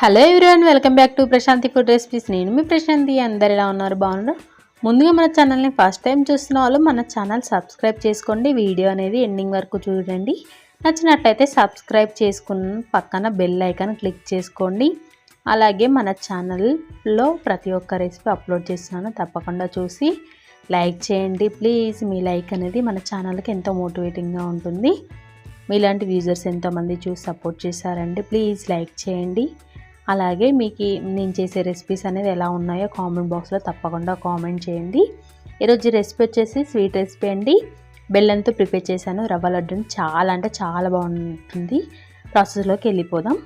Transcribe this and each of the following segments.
Hello everyone welcome back to Prashanti food recipes. నేను మీ ప్రశాంతి అందరు ఎలా ఉన్నారు? బాగున్నారు? ముందుగా మన ఛానల్ని ఫస్ట్ టైం చూస్తున్న వాళ్ళు మన ఛానల్ సబ్స్క్రైబ్ చేసుకోండి. వీడియో అనేది ఎండింగ్ వరకు చూడండి. నచ్చినట్లయితే సబ్స్క్రైబ్ చేసుకున్న పక్కన బెల్ ఐకాన్ క్లిక్ చేసుకోండి. అలాగే మన ఛానల్లో ప్రతి ఒక్క రెసిపీ అప్లోడ్ చేస్తున్నాను తప్పకుండా చూసి లైక్ చేయండి. ప్లీజ్ మీ లైక్ అనేది మన ఛానల్కి ఎంతో మోటివేటింగ్గా ఉంటుంది. మీలాంటి వ్యూజర్స్ ఎంతోమంది చూసి సపోర్ట్ చేశారండి. ప్లీజ్ లైక్ చేయండి. అలాగే మీకు నేను చేసే రెసిపీస్ అనేది ఎలా ఉన్నాయో కామెంట్ బాక్స్లో తప్పకుండా కామెంట్ చేయండి. ఈరోజు రెసిపీ వచ్చేసి స్వీట్ రెసిపీ అండి. బెల్లంతో ప్రిపేర్ చేశాను. రవ్వ లడ్డూని చాలా అంటే చాలా బాగుంటుంది. ప్రాసెస్లోకి వెళ్ళిపోదాం.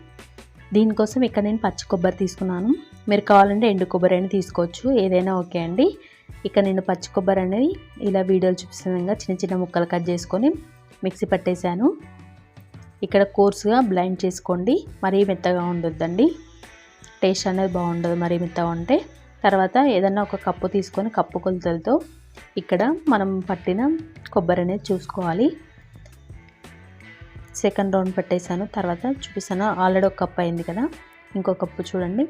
దీనికోసం ఇక్కడ నేను పచ్చి కొబ్బరి తీసుకున్నాను. మీరు కావాలంటే ఎండు కొబ్బరి అయినా తీసుకోవచ్చు. ఏదైనా ఓకే అండి. ఇక్కడ నేను పచ్చి కొబ్బరి అనేది ఇలా వీడియోలు చూపిస్తున్న విధంగా చిన్న చిన్న ముక్కలు కట్ చేసుకొని మిక్సీ పట్టేశాను. ఇక్కడ కోర్సుగా బ్లైండ్ చేసుకోండి. మరీ మెత్తగా ఉండొద్దండి. టేస్ట్ అనేది బాగుండదు మరి మిగతా ఉంటే. తర్వాత ఏదన్నా ఒక కప్పు తీసుకొని కప్పు కొలతలతో ఇక్కడ మనం పట్టిన కొబ్బరి అనేది చూసుకోవాలి. సెకండ్ రౌండ్ పెట్టేశాను. తర్వాత చూపిస్తాను. ఆల్రెడీ ఒక కప్ అయింది కదా. ఇంకో కప్పు చూడండి.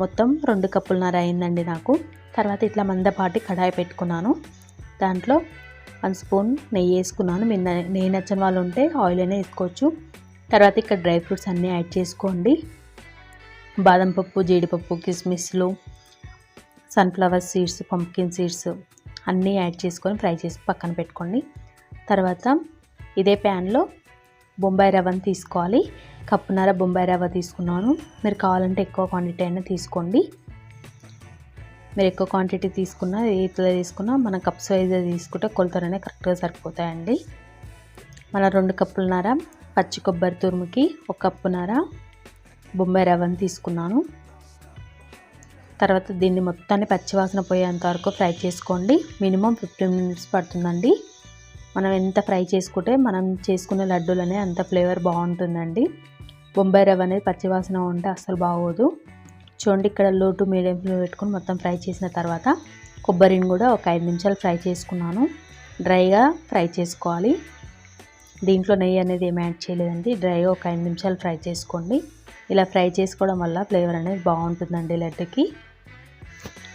మొత్తం రెండు కప్పులున్నర అయిందండి నాకు. తర్వాత ఇట్లా మందపాటి కడాయి పెట్టుకున్నాను. దాంట్లో వన్ స్పూన్ నెయ్యి వేసుకున్నాను. మీరు నెయ్యి నచ్చని వాళ్ళు ఉంటే ఆయిల్ అయినా వేసుకోవచ్చు. తర్వాత ఇక్కడ డ్రై ఫ్రూట్స్ అన్నీ యాడ్ చేసుకోండి. బాదం పప్పు జీడిపప్పు కిస్మిస్లు సన్ఫ్లవర్ సీడ్స్ పంప్కిన్ సీడ్స్ అన్నీ యాడ్ చేసుకొని ఫ్రై చేసి పక్కన పెట్టుకోండి. తర్వాత ఇదే ప్యాన్లో బొంబాయి రవ్వని తీసుకోవాలి. కప్పున్నర బొంబాయి రవ్వ తీసుకున్నాను. మీరు కావాలంటే ఎక్కువ క్వాంటిటీ అయినా తీసుకోండి. మీరు ఎక్కువ క్వాంటిటీ తీసుకున్నా ఇట్లా తీసుకున్నా మన కప్ సైజ్ తీసుకుంటే కొలతలనే కరెక్ట్గా సరిపోతాయండి. మన రెండు కప్పులున్నర పచ్చి కొబ్బరి తురుముకి ఒక కప్పున్నర బొంబాయి రవ్వను తీసుకున్నాను. తర్వాత దీన్ని మొత్తాన్ని పచ్చివాసన పోయేంత వరకు ఫ్రై చేసుకోండి. మినిమం ఫిఫ్టీన్ మినిట్స్ పడుతుందండి. మనం ఎంత ఫ్రై చేసుకుంటే మనం చేసుకునే లడ్డూలనే అంత ఫ్లేవర్ బాగుంటుందండి. బొంబాయి రవ్వ అనేది పచ్చివాసన ఉంటే అస్సలు బాగోదు. చూడండి ఇక్కడ లో టు మీడియం ఫ్లేమ్ పెట్టుకొని మొత్తం ఫ్రై చేసిన తర్వాత కొబ్బరిని కూడా ఒక ఐదు నిమిషాలు ఫ్రై చేసుకున్నాను. డ్రైగా ఫ్రై చేసుకోవాలి. దీంట్లో నెయ్యి అనేది ఏం యాడ్ చేయలేదండి. డ్రైగా ఒక ఐదు నిమిషాలు ఫ్రై చేసుకోండి. ఇలా ఫ్రై చేసుకోవడం వల్ల ఫ్లేవర్ అనేది బాగుంటుందండి లడ్డుకి.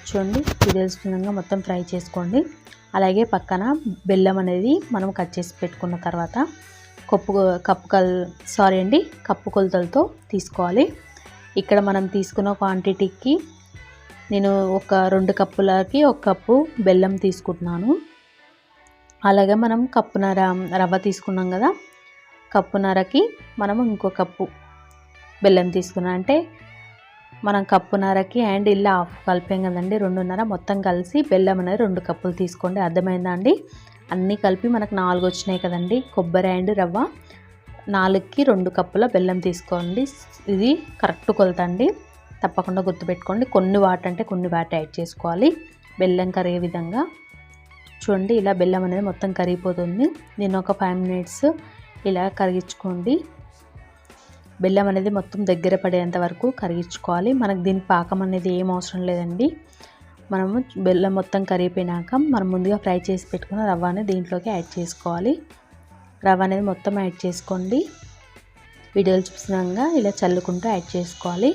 చూడండి వీడియోస్ విధంగా మొత్తం ఫ్రై చేసుకోండి. అలాగే పక్కన బెల్లం అనేది మనం కట్ చేసి పెట్టుకున్న తర్వాత కప్పు కప్పు కల్ సారీ అండి కప్పు కొలతలతో తీసుకోవాలి. ఇక్కడ మనం తీసుకున్న క్వాంటిటీకి నేను ఒక రెండు కప్పులకి ఒక కప్పు బెల్లం తీసుకుంటున్నాను. అలాగే మనం కప్పునర రవ్వ తీసుకున్నాం కదా కప్పునరకి మనం ఇంకో కప్పు బెల్లం తీసుకున్నాను అంటే మనం కప్పున్నరకి అండ్ ఇలా హాఫ్ కలిపాం కదండి రెండున్నర మొత్తం కలిసి బెల్లం అనేది రెండు కప్పులు తీసుకోండి. అర్థమైందా అండి? అన్నీ కలిపి మనకు నాలుగు వచ్చినాయి కదండి కొబ్బరి అండ్ రవ్వ. నాలుగుకి రెండు కప్పుల బెల్లం తీసుకోండి. ఇది కరెక్ట్ కొలత అండి. తప్పకుండా గుర్తుపెట్టుకోండి. కొన్ని వాట అంటే కొన్ని వాట యాడ్ చేసుకోవాలి. బెల్లం కరిగే విధంగా. చూడండి ఇలా బెల్లం అనేది మొత్తం కరిగిపోతుంది. నేను ఒక ఫైవ్ మినిట్స్ ఇలా కరిగించుకోండి. బెల్లం అనేది మొత్తం దగ్గర పడేంత వరకు కరిగించుకోవాలి. మనకు దీని పాకం అనేది ఏం అవసరం లేదండి. మనము బెల్లం మొత్తం కరిగిపోయినాక మనం ముందుగా ఫ్రై చేసి పెట్టుకున్న రవ్వ అనేది దీంట్లోకి యాడ్ చేసుకోవాలి. రవ్వ అనేది మొత్తం యాడ్ చేసుకోండి. వీడియోలు చూసినాక ఇలా చల్లుకుంటూ యాడ్ చేసుకోవాలి.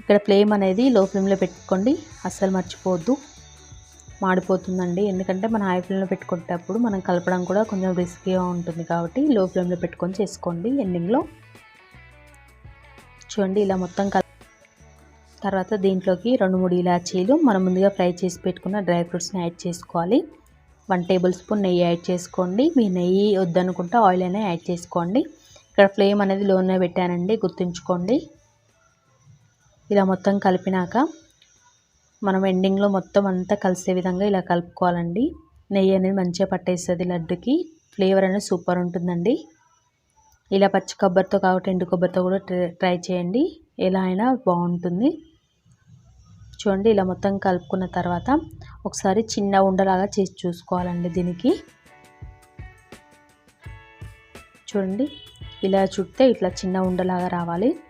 ఇక్కడ ఫ్లేమ్ అనేది లో ఫ్లేమ్లో పెట్టుకోండి. అస్సలు మర్చిపోవద్దు. మాడిపోతుందండి. ఎందుకంటే మనం హై ఫ్లేమ్లో పెట్టుకునేటప్పుడు మనం కలపడం కూడా కొంచెం రిస్కీగా ఉంటుంది కాబట్టి లో ఫ్లేమ్లో పెట్టుకొని చేసుకోండి. ఎండింగ్లో చూడండి ఇలా మొత్తం కల తర్వాత దీంట్లోకి రెండు మూడు ఇలాచీలు మనం ముందుగా ఫ్రై చేసి పెట్టుకున్న డ్రై ఫ్రూట్స్ని యాడ్ చేసుకోవాలి. వన్ టేబుల్ స్పూన్ నెయ్యి యాడ్ చేసుకోండి. మీ నెయ్యి వద్దనుకుంటే ఆయిల్ అయినా యాడ్ చేసుకోండి. ఇక్కడ ఫ్లేమ్ అనేది లోనే పెట్టానండి గుర్తుంచుకోండి. ఇలా మొత్తం కలిపినాక మనం ఎండింగ్లో మొత్తం అంతా కలిసే విధంగా ఇలా కలుపుకోవాలండి. నెయ్యి అనేది మంచిగా పట్టేస్తుంది లడ్డుకి. ఫ్లేవర్ అనేది సూపర్ ఉంటుందండి. ఇలా పచ్చి కొబ్బరితో కాబట్టి ఎండు కొబ్బరితో కూడా ట్రై- ట్రై చేయండి. ఎలా అయినా బాగుంటుంది. చూడండి ఇలా మొత్తం కలుపుకున్న తర్వాత ఒకసారి చిన్న ఉండలాగా చేసి చూసుకోవాలండి దీనికి. చూడండి ఇలా చుట్టే ఇట్లా చిన్న ఉండలాగా రావాలి.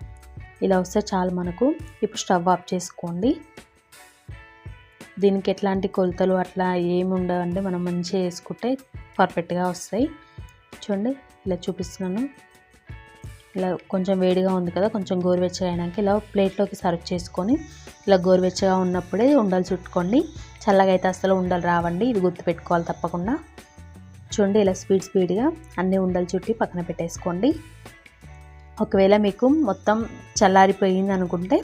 ఇలా వస్తే చాలు మనకు. ఇప్పుడు స్టవ్ ఆఫ్ చేసుకోండి. దీనికి ఎట్లాంటి కొలతలు అట్లా ఏమి ఉండవండి. మనం మంచిగా వేసుకుంటే పర్ఫెక్ట్గా వస్తాయి. చూడండి ఇలా చూపిస్తున్నాను. ఇలా కొంచెం వేడిగా ఉంది కదా కొంచెం గోరువెచ్చగా అయినాక ఇలా ప్లేట్లోకి సర్వ్ చేసుకొని ఇలా గోరువెచ్చగా ఉన్నప్పుడే ఉండలు చుట్టుకోండి. చల్లగా అయితే అసలు ఉండలు రావండి ఇది గుర్తుపెట్టుకోవాలి తప్పకుండా. చూడండి ఇలా స్పీడ్ స్పీడ్గా అన్ని ఉండలు చుట్టి పక్కన పెట్టేసుకోండి. ఒకవేళ మీకు మొత్తం చల్లారిపోయింది అనుకుంటే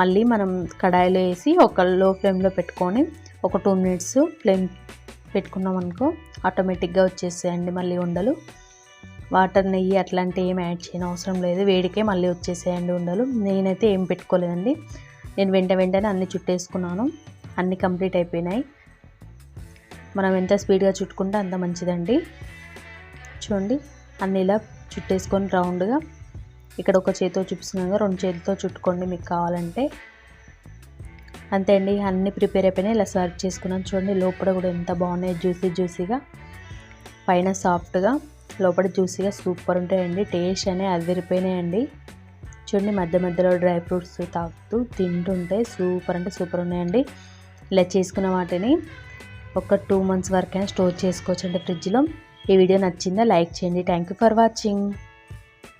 మళ్ళీ మనం కడాయిలో వేసి ఒక లో ఫ్లేమ్లో పెట్టుకొని ఒక టూ మినిట్స్ ఫ్లేమ్ పెట్టుకున్నాం అనుకో ఆటోమేటిక్గా వచ్చేసేయండి మళ్ళీ ఉండలు. వాటర్ నెయ్యి అట్లాంటివి ఏం యాడ్ చేయని అవసరం లేదు. వేడికే మళ్ళీ వచ్చేసేయండి ఉండలు. నేనైతే ఏం పెట్టుకోలేదండి. నేను వెంట వెంటనే అన్ని చుట్టేసుకున్నాను. అన్నీ కంప్లీట్ అయిపోయినాయి. మనం ఎంత స్పీడ్గా చుట్టుకుంటే అంత మంచిదండి. చూడండి అన్ని ఇలా చుట్టేసుకొని రౌండ్గా. ఇక్కడ ఒక చేతితో చూపిస్తున్నాగా రెండు చేతితో చుట్టుకోండి మీకు కావాలంటే. అంతే అండి అన్నీ ప్రిపేర్ అయిపోయినాయి. ఇలా సర్వ్ చేసుకున్నాను. చూడండి లోపల కూడా ఎంత బాగున్నాయి. జ్యూసీ జ్యూసీగా. పైన సాఫ్ట్గా. లోపల జ్యూసీగా సూపర్ ఉంటాయండి. టేస్ట్ అనే అదిరిపోయినాయండి. చూడండి మధ్య మధ్యలో డ్రై ఫ్రూట్స్ తాగుతూ తింటుంటే సూపర్ అంటే సూపర్ ఉన్నాయండి. ఇలా చేసుకున్న వాటిని ఒక టూ మంత్స్ వరకైనా స్టోర్ చేసుకోవచ్చు అండి ఫ్రిడ్జ్లో. ఈ వీడియో నచ్చిందా లైక్ చేయండి. Thank you for watching.